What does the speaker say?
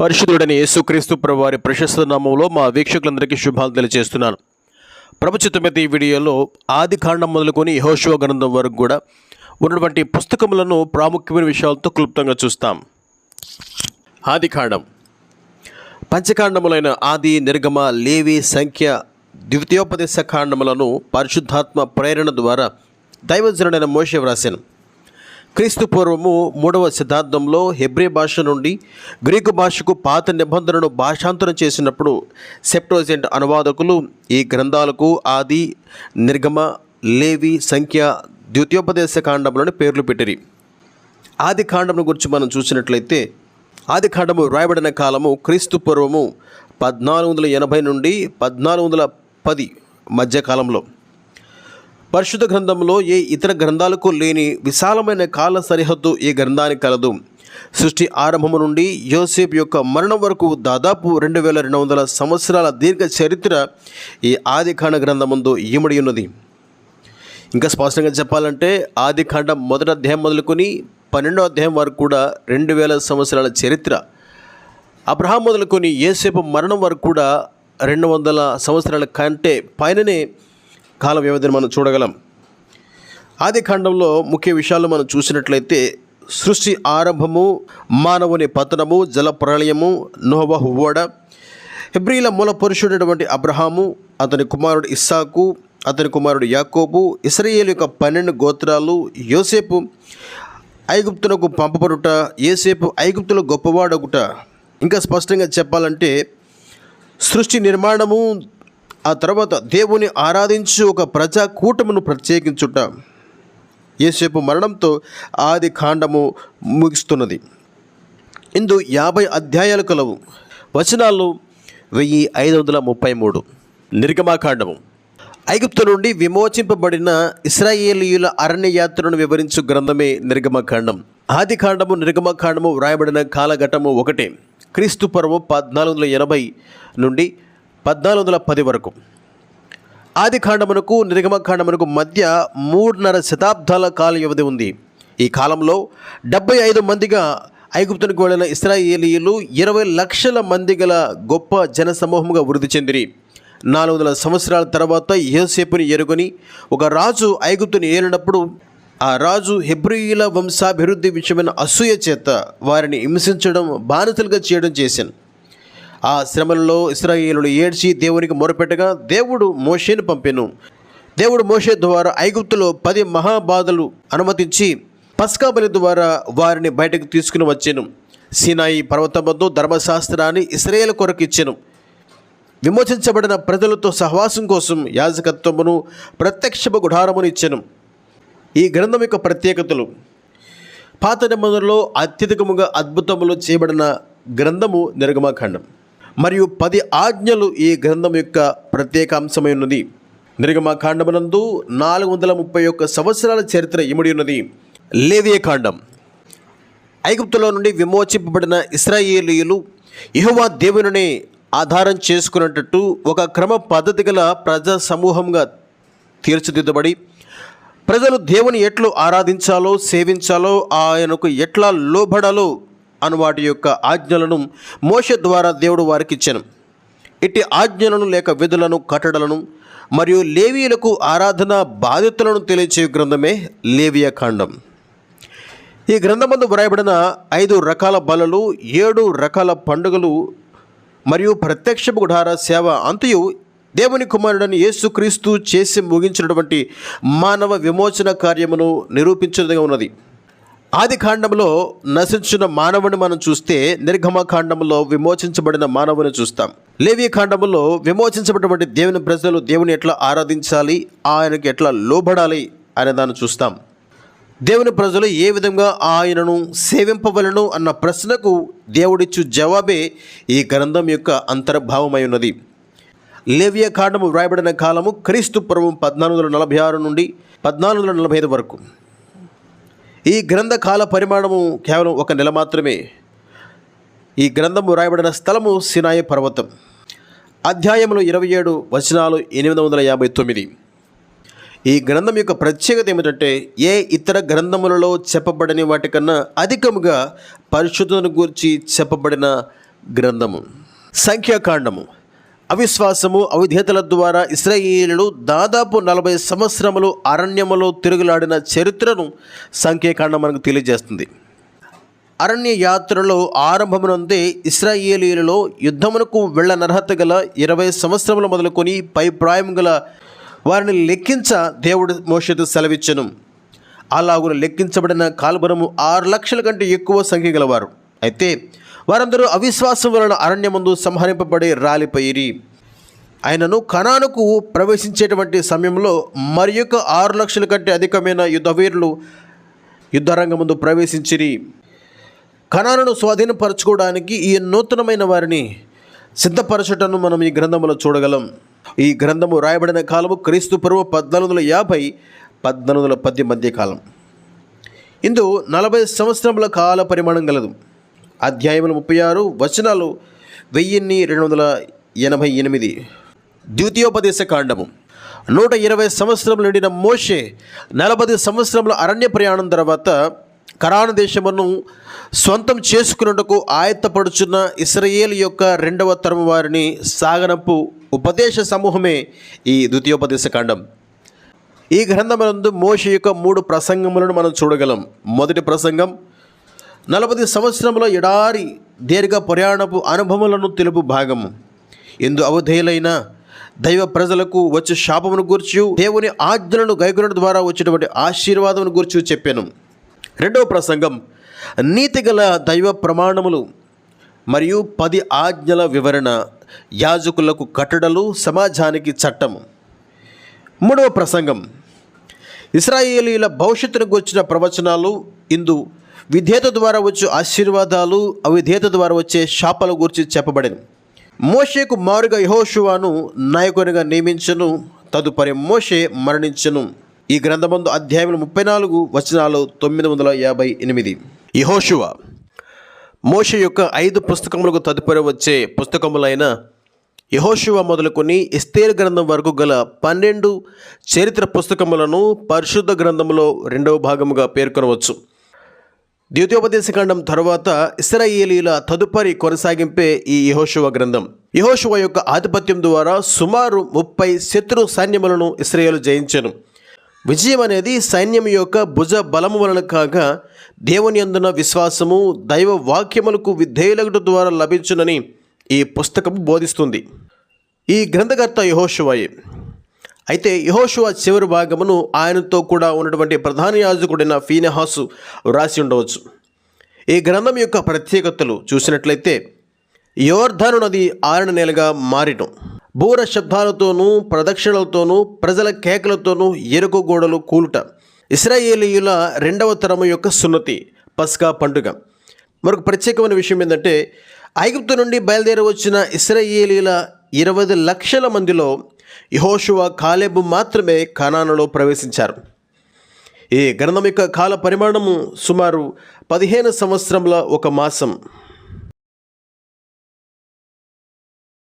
పరిశుద్ధుడని యేసుక్రీస్తు ప్రభువారి ప్రశస్త నామంలో మా వీక్షకులందరికీ శుభాలు తెలియజేస్తున్నాను. ప్రభుత్వమైతే ఈ వీడియోలో ఆది కాండం మొదలుకొని యహోశివ గ్రంథం వరకు కూడా ఉన్నటువంటి పుస్తకములను ప్రాముఖ్యమైన విషయాలతో క్లుప్తంగా చూస్తాం. ఆది కాండం. పంచకాండములైన ఆది నిర్గమ లేవి సంఖ్య ద్వితీయోపదేశ కాండములను పరిశుద్ధాత్మ ప్రేరణ ద్వారా దైవజనుడైన మోషే వ్రాసాను క్రీస్తు పూర్వము మూడవ శతాబ్దంలో హెబ్రీ భాష నుండి గ్రీకు భాషకు పాత నిబంధనను భాషాంతరం చేసినప్పుడు సెప్టోజెంట్ అనువాదకులు ఈ గ్రంథాలకు ఆది నిర్గమ లేవి సంఖ్య ద్వితీయోపదేశ కాండంలోని పేర్లు పెట్టిరి. ఆది కాండమును గురించి మనం చూసినట్లయితే ఆది కాండము రాయబడిన కాలము క్రీస్తు పూర్వము పద్నాలుగు వందల ఎనభై నుండి పద్నాలుగు వందల పది మధ్యకాలంలో పరిశుద్ధ గ్రంథంలో ఏ ఇతర గ్రంథాలకు లేని విశాలమైన కాల సరిహద్దు ఈ గ్రంథానికి కలదు. సృష్టి ఆరంభము నుండి యోసేపు యొక్క మరణం వరకు దాదాపు రెండు వేల రెండు వందల సంవత్సరాల దీర్ఘ చరిత్ర ఈ ఆదికాండ గ్రంథముందు గ్రంథమందు ఈమడి ఉన్నది. ఇంకా స్పష్టంగా చెప్పాలంటే ఆదికాండ మొదట మొదటి అధ్యాయం మొదలుకొని పన్నెండో అధ్యాయం వరకు కూడా రెండు వేల సంవత్సరాల చరిత్ర. అబ్రహాం మొదలుకొని ఏసేపు మరణం వరకు కూడా రెండు వందల సంవత్సరాల కంటే పైననే కాల వ్యవధిని మనం చూడగలం. ఆది కాండంలో ముఖ్య విషయాలు మనం చూసినట్లయితే సృష్టి ఆరంభము మానవుని పతనము జల ప్రళయము నోవహు ఓడ హెబ్రిల మూల పురుషుడైనటువంటి అబ్రహాము అతని కుమారుడు ఇస్సాకు అతని కుమారుడు యాకోబు ఇస్రయేల్ యొక్క పన్నెండు గోత్రాలు యోసేపు ఐగుప్తులకు పంపబడుట ఏసేపు ఐగుప్తులో గొప్పవాడొకట ఇంకా స్పష్టంగా చెప్పాలంటే సృష్టి నిర్మాణము ఆ తర్వాత దేవుని ఆరాధించు ఒక ప్రజా కూటమును ప్రత్యేకించుట యేసేపు మరణంతో ఆది కాండము ముగిస్తున్నది. ఇందు యాభై అధ్యాయాలు కలవు. వచనాలు వెయ్యి ఐదు వందల ముప్పై మూడు. నిర్గమాకాండము ఐగుప్తు నుండి విమోచింపబడిన ఇస్రాయేలీయుల అరణ్య యాత్రను వివరించు గ్రంథమే నిర్గమకాండం ఆది కాండము నిర్గమకాండము వ్రాయబడిన కాలఘట్టము ఒకటే. క్రీస్తు పర్వం పద్నాలుగు వందల ఎనభై నుండి పద్నాలుగు వందల పది వరకు. ఆది ఖాండమునకు నిర్గమఖాండమునకు మధ్య మూడున్నర శతాబ్దాల కాల వ్యవధి ఉంది. ఈ కాలంలో డెబ్బై ఐదు మందిగా ఐగుప్తునికి వెళ్ళిన ఇస్రాయేలీలు ఇరవై లక్షల మంది గల గొప్ప జన సమూహంగా వృద్ధి చెందిరి. నాలుగు వందల సంవత్సరాల తర్వాత యోసేపుని ఎరుగని ఒక రాజు ఐగుప్తుని ఏలినప్పుడు ఆ రాజు హెబ్రియుల వంశాభివృద్ధి విషయమైన అసూయ చేత వారిని హింసించడం బానిసలుగా చేయడం చేశాను. ఆ శ్రమలలో ఇస్రాయేలుడు ఏడ్చి దేవునికి మొరపెట్టగా దేవుడు మోషేను పంపెను. దేవుడు మోషే ద్వారా ఐగుప్తులో పది మహాబాధలు అనుమతించి పస్కా బలి ద్వారా వారిని బయటకు తీసుకుని వచ్చాను. సీనాయి పర్వతమందు ధర్మశాస్త్రాన్ని ఇస్రాయేల్ కొరకు ఇచ్చాను. విమోచించబడిన ప్రజలతో సహవాసం కోసం యాజకత్వమును ప్రత్యక్షపు గుడారమును ఇచ్చాను. ఈ గ్రంథం యొక్క ప్రత్యేకతలు. పాత నిబంధనలో అత్యధికముగా అద్భుతములు చేయబడిన గ్రంథము నిర్గమాఖండం మరియు పది ఆజ్ఞలు ఈ గ్రంథం యొక్క ప్రత్యేక అంశమై ఉన్నది. నిర్గమాకాండమునందు నాలుగు వందల ముప్పై ఒక్క సంవత్సరాల చరిత్ర ఇమిడి ఉన్నది. లేవియ కాండం. ఐగుప్తులో నుండి విమోచింపబడిన ఇస్రాయేలీయులు యెహోవా దేవునిని ఆధారం చేసుకునేటట్టు ఒక క్రమ పద్ధతి గల ప్రజా సమూహంగా తీర్చిదిద్దబడి ప్రజలు దేవుని ఎట్లు ఆరాధించాలో సేవించాలో ఆయనకు ఎట్లా లోబడాలో అను వాటి యొక్క ఆజ్ఞలను మోష ద్వారా దేవుడు వారికి ఇచ్చాను. ఇట్టి ఆజ్ఞలను లేక విధులను కట్టడలను మరియు లేవీయులకు ఆరాధన బాధ్యతలను తెలియచే గ్రంథమే లేవియా కాండం. ఈ గ్రంథమందు వ్రాయబడిన ఐదు రకాల బలలు ఏడు రకాల పండుగలు మరియు ప్రత్యక్ష గుడార సేవ అంతయు దేవుని కుమారుడని యేసుక్రీస్తు చేసి ముగించినటువంటి మానవ విమోచన కార్యమును నిరూపించడంగా ఉన్నది ఆది కాండంలో నశించిన మానవుని మనం చూస్తే నిర్గమ కాండంలో విమోచించబడిన మానవుని చూస్తాం. లేవి కాండంలో విమోచించబడినటువంటి దేవుని ప్రజలు దేవుని ఎట్లా ఆరాధించాలి ఆయనకి ఎట్లా లోబడాలి అనే దాన్ని చూస్తాం. దేవుని ప్రజలు ఏ విధంగా ఆయనను సేవింపవలను అన్న ప్రశ్నకు దేవుడిచ్చు జవాబే ఈ గ్రంథం యొక్క అంతర్భావమై ఉన్నది. లేవియ కాండము వ్రాయబడిన కాలము క్రీస్తు పూర్వం పద్నాలుగు వందల నలభై ఆరు నుండి పద్నాలుగు వందల నలభై ఐదు వరకు. ఈ గ్రంథ కాల పరిమాణము కేవలం ఒక నెల మాత్రమే. ఈ గ్రంథము రాయబడిన స్థలము సినాయి పర్వతం. అధ్యాయములు ఇరవై ఏడు వచనాలు ఎనిమిది వందల యాభై తొమ్మిది. ఈ గ్రంథం యొక్క ప్రత్యేకత ఏమిటంటే ఏ ఇతర గ్రంథములలో చెప్పబడని వాటికన్నా అధికముగా పరిశుద్ధతను గురించి చెప్పబడిన గ్రంథము. సంఖ్యాకాండము. అవిశ్వాసము అవిధేతల ద్వారా ఇస్రాయేలులు దాదాపు నలభై సంవత్సరములు అరణ్యములో తిరుగులాడిన చరిత్రను సంఖ్యాకాండం మనకు తెలియజేస్తుంది. అరణ్య యాత్రలో ఆరంభమునందే ఇస్రాయేలీలలో యుద్ధమునకు వెళ్ళనర్హత గల ఇరవై సంవత్సరములు మొదలుకొని పై ప్రాయం గల వారిని లెక్కించ దేవుడు మోషతో సెలవిచ్చను. అలాగున లెక్కించబడిన కాల్బరము ఆరు లక్షల కంటే ఎక్కువ సంఖ్య గలవారు. అయితే వారందరూ అవిశ్వాసం వలన అరణ్యమందు సంహరింపబడి రాలిపోయిరి. ఆయనను కణానుకు ప్రవేశించేటువంటి సమయంలో మరి యొక్క ఆరు లక్షల కంటే అధికమైన యుద్ధవీరులు యుద్ధరంగమందు ప్రవేశించిరి. కణాలను స్వాధీనపరచుకోవడానికి ఈ నూతనమైన వారిని సిద్ధపరచటను మనం ఈ గ్రంథంలో చూడగలం. ఈ గ్రంథము రాయబడిన కాలము క్రీస్తు పూర్వ పద్నాలుగు వందల యాభై పద్నాలుగు వందల పద్య మధ్య కాలం. ఇందు నలభై సంవత్సరముల కాల పరిమాణం గలదు. అధ్యాయములు ముప్పై ఆరు వచనాలు వెయ్యిన్ని రెండు వందల ఎనభై ఎనిమిది. ద్వితీయోపదేశ కాండము. నూట ఇరవై సంవత్సరం నిండిన మోషే నలభై సంవత్సరముల అరణ్య ప్రయాణం తర్వాత కరాన దేశమును సొంతం చేసుకున్నట్టుకు ఆయత్తపడుచున్న ఇస్రయేల్ యొక్క రెండవ తరము వారిని సాగనపు ఉపదేశ సమూహమే ఈ ద్వితీయోపదేశ కాండం. ఈ గ్రంథమునందు మోష యొక్క మూడు ప్రసంగములను మనం చూడగలం. మొదటి ప్రసంగం నలభై సంవత్సరముల ఎడారి దీర్ఘ ప్రయాణపు అనుభవములను తెలుపు భాగము. ఎందు అవధేయులైన దైవ ప్రజలకు వచ్చే శాపమును గూర్చి దేవుని ఆజ్ఞలను గైకొనడం ద్వారా వచ్చేటువంటి ఆశీర్వాదమును గూర్చి చెప్పాను. రెండవ ప్రసంగం నీతిగల దైవ ప్రమాణములు మరియు పది ఆజ్ఞల వివరణ యాజకులకు కట్టడలు సమాజానికి చట్టము. మూడవ ప్రసంగం ఇస్రాయేలీల భవిష్యత్తును గూర్చిన ప్రవచనాలు ఇందు విధేయత ద్వారా వచ్చే ఆశీర్వాదాలు అవిధేయత ద్వారా వచ్చే శాపల గురించి చెప్పబడింది మోషేకు మారుగా యహోషువాను నాయకునిగా నియమించను తదుపరి మోషే మరణించను. ఈ గ్రంథమందు అధ్యాయములు ముప్పై నాలుగు వచనాలు తొమ్మిది వందల యాభై ఎనిమిది. యహోషువ మోషే యొక్క ఐదు పుస్తకములకు తదుపరి వచ్చే పుస్తకములైన యహోశివ మొదలుకొని ఇస్తేర్ గ్రంథం వరకు గల పన్నెండు చరిత్ర పుస్తకములను పరిశుద్ధ గ్రంథములో రెండవ భాగముగా పేర్కొనవచ్చు. ద్వితీయోపదేశకాండం తర్వాత ఇస్రాయేలీల తదుపరి కొనసాగింపే ఈ యహోశివ గ్రంథం. యహోశివ యొక్క ఆధిపత్యం ద్వారా సుమారు ముప్పై శత్రు సైన్యములను ఇస్రాయేలు జయించను. విజయం అనేది సైన్యం యొక్క భుజ బలము వలన కాక దేవుని అందున విశ్వాసము దైవ వాక్యములకు విధేయులగుట ద్వారా లభించునని ఈ పుస్తకం బోధిస్తుంది. ఈ గ్రంథకర్త యహోశివాయే అయితే యహోశువ చివరి భాగమును ఆయనతో కూడా ఉన్నటువంటి ప్రధాన యాజకుడైన ఫీనహాసు వ్రాసి ఉండవచ్చు. ఈ గ్రంథం యొక్క ప్రత్యేకతలు చూసినట్లయితే యోర్ధను నది ఆరణ నెలగా మారిటం బూర శబ్దాలతోనూ ప్రదక్షిణలతోనూ ప్రజల కేకలతోనూ ఎరుకు గోడలు కూలుట. ఇస్రాయేలీయుల రెండవ తరము యొక్క సున్నతి పస్కా పండుగ. మరొక ప్రత్యేకమైన విషయం ఏంటంటే ఐగుప్తు నుండి బయలుదేరి వచ్చిన ఇస్రాయేలీల ఇరవై లక్షల మందిలో యహోషువ కాలేబు మాత్రమే కనానులో ప్రవేశించారు. ఈ గ్రంథం యొక్క కాల పరిమాణము సుమారు పదిహేను సంవత్సరముల ఒక మాసం.